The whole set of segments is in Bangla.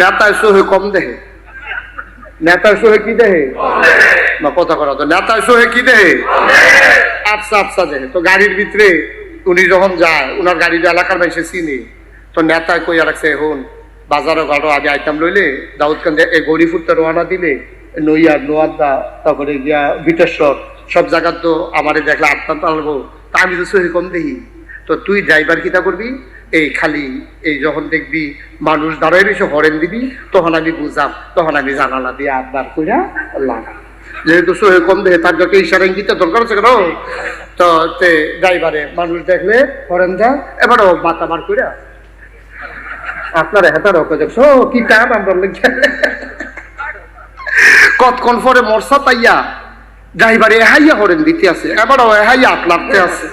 নেতায় সোহে কম দেহে। নেতায় সোহে কি দেহে? না কথা করা তো নেতায় সোহে কি দেহে? আফসা আফসা দেহে। তো গাড়ির ভিতরে উনি যখন যায় উনার গাড়ির এলাকার মানুষে চিনি। তো নেতায় কইয়া রাখছে এখন বাজারও ঘাটো আগে আইতাম লইলে দাউদকান এই গড়ি ফুটতে রওনা দিলে নইয়ার নোয়াদা তারপরে গিয়া বিটেশ্বর সব জায়গা তো আমারে দেখলে আটটা তালবো। তা আমি তো সহি কম দেখি তো তুই ড্রাইভার কিতা করবি? এই খালি, এই যখন দেখবি মানুষ দাঁড়ায় বেশি হরেন দিবি, তখন আমি বুঝাম, তখন আমি জানালা দিয়ে আটবার কইরা লাগাম। যেহেতু সহে কম দেখে তার যখন ইশারা ইঙ্গিতে দরকার আছে কেন? তো তে ড্রাইভারে মানুষ দেখলে হরেন দা এবারও মাথা বার কইরা। আপনার হেতার ওকে দেখছ? কি কাম আমরা লেগে। কতক্ষণ পরে মরসা পাইয়া ড্রাইভারে এহাইয়া হরেন দিতে আছে, এবারও এহাইয়া আট আছে।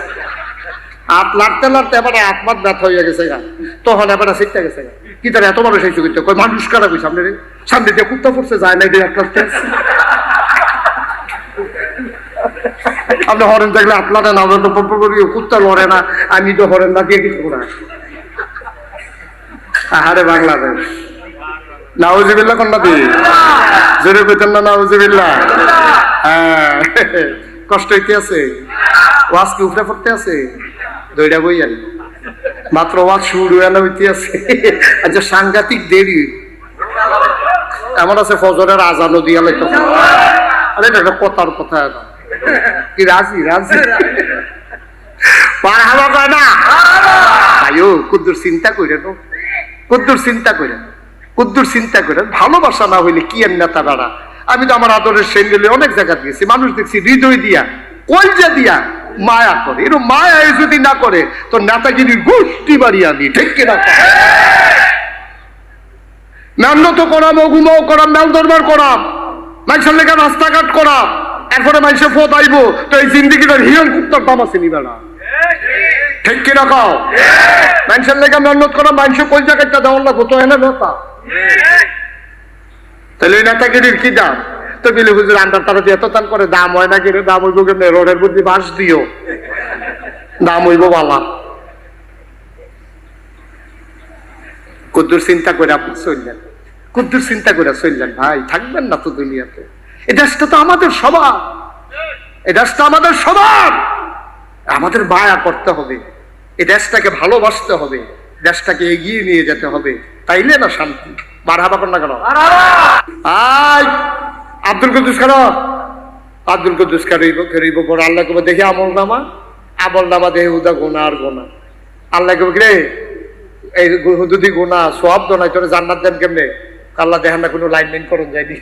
আট লাটতে লাটতে এবার আত্মাত ব্যথা হয়ে গেছে গা। তখন এবার শিখতে গেছে গা। কি তার এত বড় সেই চুকিতে কই মানুষ কারা কই সামনে রে সামনে দিয়ে কুত্তা পড়ছে, যায় না এটা একটা আপনি হরেন দেখলে আপনারা না পপ করি কুত্তা লড়ে না, আমি তো হরেন না দিয়ে কিছু না? আহারে বাংলাদেশ। নাউজিবিল্লা কন্যা দি। জোরে কইতেন না নাউজিবিল্লা হ্যাঁ। কষ্ট হইতে আছে। ওয়াজ কি উঠে পড়তে আছে? দইটা বই আনি মাত্র ওয়াজ শুরু এলা হইতে আছে। আচ্ছা সাংঘাতিক দেরি। এমন আছে ফজরের আজানো দিয়া লাইতো আরে, এটা কথার কথা না। কি, রাজি রাজি? পার হাওয়া কয় না। আয়ো কুদ্দুর চিন্তা কইরে তো কুদ্দুর চিন্তা করে কুদ্দুর চিন্তা করে ভালোবাসা না হইলে কি এর নেতা বেড়া? আমি তো আমার আদরের সেন্ডেলে অনেক জায়গা গেছি মানুষ দেখছি হৃদয় দিয়া, কলজা দিয়া। মায়া করে। এরকম মায়া যদি না করে, তো নেতাগিরির গোষ্ঠী বাড়ি আনি ঠিক কিনা মেহনত করাম, অগুমাও করাম মেল দরবার করাম। মানুষের লেখা রাস্তাঘাট করাম। এরপরে মানুষের ফোত আইব তো এই জিন্দিগিটার হিরণ কুত্তার দাম আছে নিবে না ঠিক কিনা কাও মানুষের লেগে মেহনত করা মানুষ কোন জায়গাটা দেওয়ার লাগবো। তো এনে নেতা। তাহলে নেতাগিরির কি দাম? তো বিলি হুজুর আন্ডার তারা দিয়ে তান করে দাম হয় না কিনে দাম হইব রোডের বুদ্ধি বাস দিও। দাম হইব বালা। কুদ্দুর চিন্তা করে আপনি চললেন। কুদ্দুর চিন্তা করে চললেন ভাই থাকবেন না তো দুনিয়াতে। এই দেশটা তো আমাদের সবার। এই দেশটা আমাদের সবার। আমাদের মায়া করতে হবে। এই দেশটাকে ভালোবাসতে হবে। দেশটাকে এগিয়ে নিয়ে যেতে হবে। তাইলে না শান্তি। বাড়াবা কর না কেন আই আব্দুল কুদ্দুস কেন? আব্দুল কুদ্দুস কেরিব কেরিব পর আল্লাহ কবে দেখি আমল নামা আমল নামা দেহে উদা গোনা আর গোনা আল্লাহ কবে রে এই হুদুদি গোনা সব দোনাই তোরে জান্নাত দেন কেমনে? আল্লাহ দেখেন না কোনো লাইন লাইন করুন যায়নি।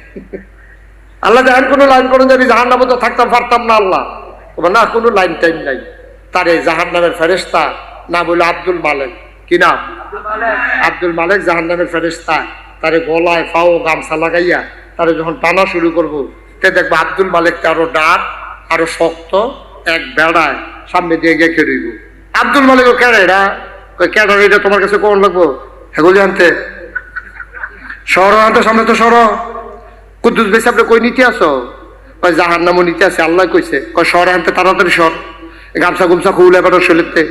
আল্লাহ দেখেন কোনো লাইন করুন যায়নি জাহান নামে তো থাকতাম পারতাম না আল্লাহ। বলে, না কোনো লাইন টাইম নাই। তার এই জাহান নামের ফেরেস্তা না বলে আব্দুল মালেক। কি নাম? আব্দুল মালেক। জাহান নামের ফেরেস্তা তারে গলায় পাও গামছা লাগাইয়া তারে যখন টানা শুরু করব, তে দেখব আব্দুল মালিককে আরও ডাক, আরও শক্ত, এক বেড়ায় সামনে দিয়ে গিয়ে খেড়িব আব্দুল মালিক ও কেড়ে এটা কেড়ে এটা তোমার কাছে কোন লাগবো? হেগুলি আনতে। সর, আনতে সামনে তো সর। কুদ্দুস বেশি আপনি কই নিতে আসো? কয় জাহার নামও নিতে আছে আল্লাহ কইছে। কয় সর, আনতে তাড়াতাড়ি সর। গামছা গুমছা খুলে এবার শরীরতে।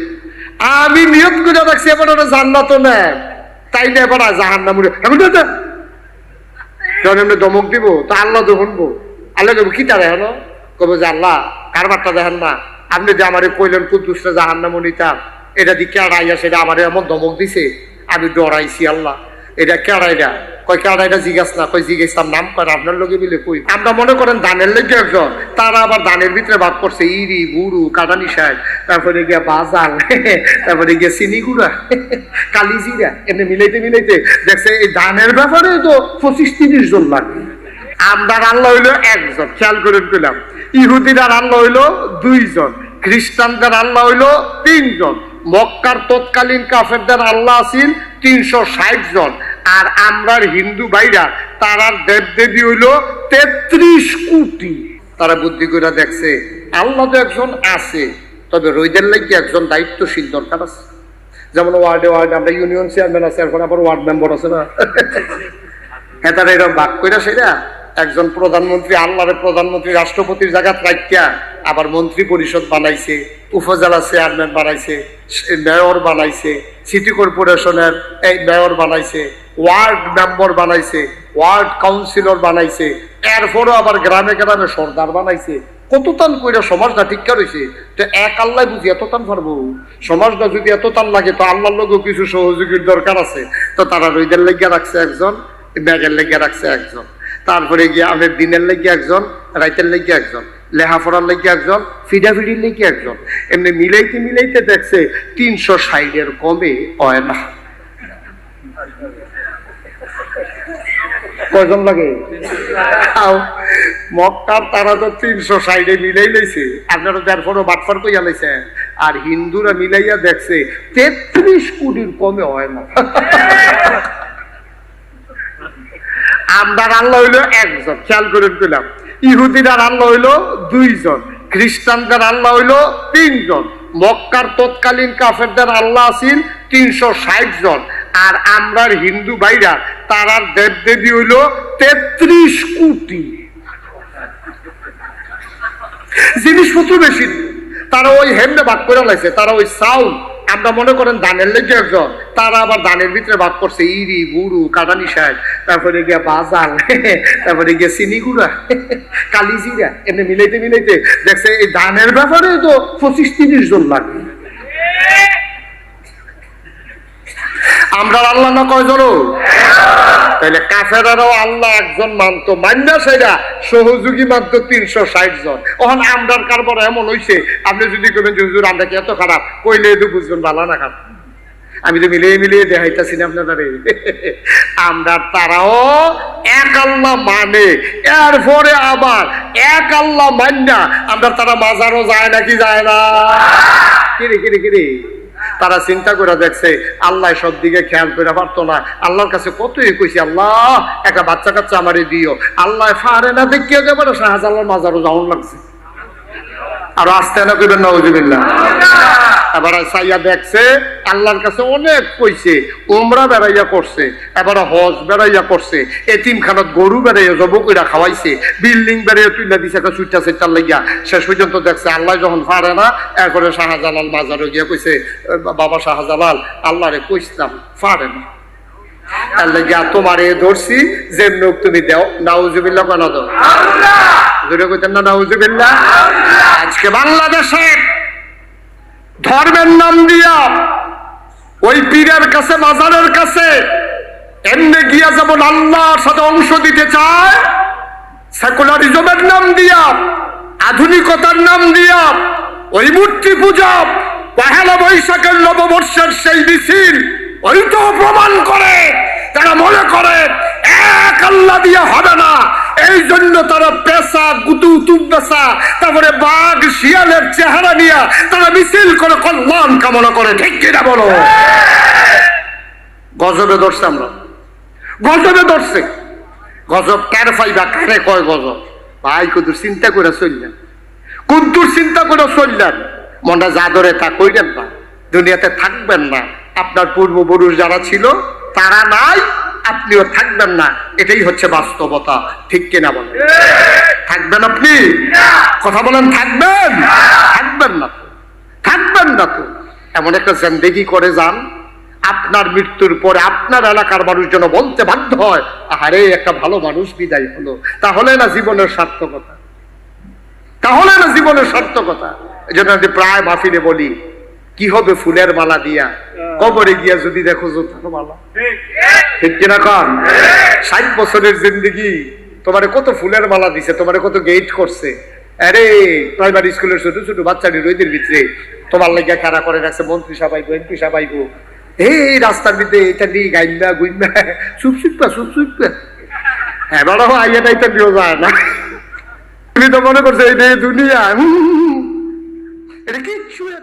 আমি নিয়ত করে রাখছি, এবার ওরা জান্নাত নেন তাই না এবার জাহার নাম এখন যখন দমক দিব, তো আল্লাহ তো শুনব আল্লাহ কব কি তারা হেন? কব যে আল্লাহ, কারবারটা দেখেন না। আপনি যে আমার কইলেন, কুদ্দুসটা জাহান নাম নিতাম, এটা দিয়ে আছে সেটা আমার এমন দমক দিছে, আমি ডরাইছি আল্লাহ। এটা কেড়াইটা কয় কেড়াইটা জিজ্ঞাস না, কয় জিজ্ঞাসার নাম করে আপনার লোকে মিলে কই? আমরা মনে করেন দানের লেগে একজন, তারা আবার দানের ভিতরে ভাগ করছে, ইরি বুড়ু কাটানি সাহেব তারপরে গিয়া বাজার তারপরে গিয়া চিনি গুড়া কালিজিরা এমনি মিলাইতে মিলাইতে দেখছে এই দানের ব্যাপারে তো পঁচিশ তিরিশ জন লাগবে আমরা রান্না হইল একজন, খেয়াল করে পেলাম ইহুদিরা রান্না হইল দুইজন খ্রিস্টানদের আল্লাহ হইল তিনজন, মক্কার তৎকালীন কাফেরদের আল্লাহ আছেন তিনশো ষাট জন। আর আমরার হিন্দু ভাইরা তারার দেব দেবী হইল তেত্রিশ কোটি। তারা বুদ্ধি করে দেখছে, আল্লাহ তো একজন আছে, তবে রইদের লাগি একজন দায়িত্বশীল দরকার আছে। যেমন ওয়ার্ডে ওয়ার্ডে আমরা ইউনিয়ন চেয়ারম্যান আছে, এখন আবার ওয়ার্ড মেম্বার আছে না। হ্যাঁ তারা এরকম ভাগ করে সেটা একজন প্রধানমন্ত্রী আল্লাহরের প্রধানমন্ত্রী, রাষ্ট্রপতির জায়গা রাখিয়া আবার মন্ত্রী পরিষদ বানাইছে, উপজেলা চেয়ারম্যান বানাইছে মেয়র বানাইছে, সিটি কর্পোরেশনের এই মেয়র বানাইছে। ওয়ার্ড মেম্বার বানাইছে, ওয়ার্ড কাউন্সিলর বানাইছে, এরপরও আবার গ্রামে গ্রামে সর্দার বানাইছে। কত টান কইরা সমাজটা ঠিকঠাক রয়েছে তো এক আল্লাহ বুঝি এত টান পারব? সমাজটা যদি এত টান লাগে, তো আল্লাহর লোকও কিছু সহযোগীর দরকার আছে। তো তারা রইদের লেগে রাখছে একজন, ব্যাগের লেগে রাখছে একজন। তারপরে গিয়ে আমের দিনের লেগে একজন, রাইতের লেগে একজন লেহাফড়ার লেগে একজন, ফিডাফিডির লেগে একজন। এমনি মিলাইতে মিলাইতে দেখছে তিনশো সাইডের কমে হয় না। কয়জন লাগে? মক্কার তারা তো তিনশো সাইডে মিলাই লইছে। আপনারা যার তারপরও বাটফার কইয়া লাইছে। আর হিন্দুরা মিলাইয়া দেখছে তেত্রিশ কোটির কমে হয় না। আমদার আল্লাহ হইল একজন খেয়াল করে পেলাম ইহুদিরার আল্লাহ হইল দুইজন খ্রিস্টানদের আল্লাহ হইল তিনজন। মক্কার তৎকালীন কাফেরদের আল্লাহ আছেন তিনশো ষাট জন। আর আমরার হিন্দু ভাইরা তারার দেব দেবী হইল তেত্রিশ কোটি। জিনিসপত্র বেশি তারা ওই হেমনে ভাগ করে লাইছে, তারা ওই চাউল। আমরা মনে করেন দানের লেগে একজন, তারা আবার ধানের ভিতরে ভাগ করছে, ইরি বুড়ু কাদানি শাক, তারপরে গিয়া বাজার, তারপরে গিয়া চিনি গুড়া, কালি জিরা, এমনি মিলাইতে মিলাইতে দেখছে এই ধানের ব্যাপারে তো পঁচিশ তিরিশ জন লাগে। আমরা আল্লাহ না কয়জন তাহলে কাফেরারও আল্লাহ একজন মানতো মান্না সেটা সহযোগী মানতো তিনশো ষাট জন। ওখানে আমরার কারবার এমন হইছে, আপনি যদি কবেন যে, হুজুর, আমরা কি এত খারাপ? কইলে তো বুঝবেন ভালো না খারাপ। আমি তো মিলিয়ে মিলিয়ে দেখাইতেছি না আপনারা আমরা তারাও এক আল্লাহ মানে এরপরে আবার এক আল্লাহ মান্যা আমরা তারা মাজারও যায় নাকি যায় না? কিরে কিরে কিরে? তারা চিন্তা করে দেখছে, আল্লাহ সব দিকে খেয়াল করে পারতো না। আল্লাহর কাছে কতই কইছি, আল্লাহ, একটা বাচ্চা কাচ্চা আমারে দিও। আল্লাহ ফারে না দেখিয়ে না, শাহজালাল মাজারও যাওয়ার লাগছে। আর আসতে না করবেন নওজুবিল্লাহ এবার সাইয়া দেখছে আল্লাহর কাছে অনেক কইছে উমরা বেড়াইয়া করছে এবার হজ বেড়াইয়া করছে এতিম খানত গরু বেড়াইয়া জব কইরা খাওয়াইছে বিল্ডিং বেড়াইয়া তুইলা দিছে একটা সুইটা সেটার লাগিয়া। শেষ পর্যন্ত দেখছে আল্লাহ যখন পারে না এরপরে শাহজালাল বাজারে গিয়া কইছে বাবা শাহজালাল আল্লাহ রে কইছিলাম পারে না। তার লাগিয়া তোমার এ ধরছি যে নোক তুমি দেও নাউজুবিল্লাহ কেন দাও জোরে কইতেন না নাউজুবিল্লাহ? আজকে বাংলাদেশে ধর্মের নাম দিয়া ওই পীরের কাছে, মাজারের কাছে এমনি গিয়া যেমন আল্লাহর সাথে অংশ দিতে চায় সেকুলারিজমের নাম দিয়া, আধুনিকতার নাম দিয়া ওই মূর্তি পূজা পহেলা বৈশাখের নববর্ষের সেই মিছিল, ওই তো প্রমাণ করে তারা মনে করে এক আল্লাহ দিয়ে হবে না এই জন্য তারা পেশা গুতু তুবেশা তারপরে বাঘ, শিয়ালের চেহারা নিয়ে তারা মিছিল করে কল্যাণ কামনা করে। ঠিক কিনা বলো? গজবে ধরছে আমরা। গজবে ধরছে। গজব কার ফাইবা, কারে কয় গজব? ভাই, কুদুর চিন্তা করে চললেন। কুদ্দুর চিন্তা করে চললেন। মনটা ধরে তা কইলেন না। দুনিয়াতে থাকবেন না। আপনার পূর্বপুরুষ যারা ছিল, তারা নাই। আপনিও থাকবেন না। এটাই হচ্ছে বাস্তবতা। ঠিক কিনা বলেন? থাকবেন আপনি? কথা বলেন, থাকবেন? থাকবেন না তো। থাকবেন না তো। এমন একটা জেন্দেগি করে যান, আপনার মৃত্যুর পরে আপনার এলাকার মানুষ যেন বলতে বাধ্য হয় আরে একটা ভালো মানুষ বিদায় হলো। তাহলে না জীবনের সার্থকতা? তাহলে না জীবনের সার্থকতা? এই জন্য প্রায় মাহফিলে বলি, কি হবে ফুলের মালা দিয়া? কবরে গিয়া যদি দেখো জোতার মালা। ঠিক কিনা কন? ষাট বছরের জিন্দগি, তোমারে কত ফুলের মালা দিছে, তোমারে কত গেট করছে। আরে, প্রাইমারি স্কুলের ছোট ছোট বাচ্চাটি রইদের ভিতরে তোমার লাগিয়া খাড়া করে রাখছে? মন্ত্রী সাবাইবো এমপি সাবাইবো এই রাস্তার ভিতরে এটা নিয়ে গাইন্দা, গুইন্দা চুপ চুপা চুপ চুপা এবারও আইয়া টাইটা দিও যায় না তুমি তো মনে করছ এই দুনিয়া এটা কিচ্ছু না।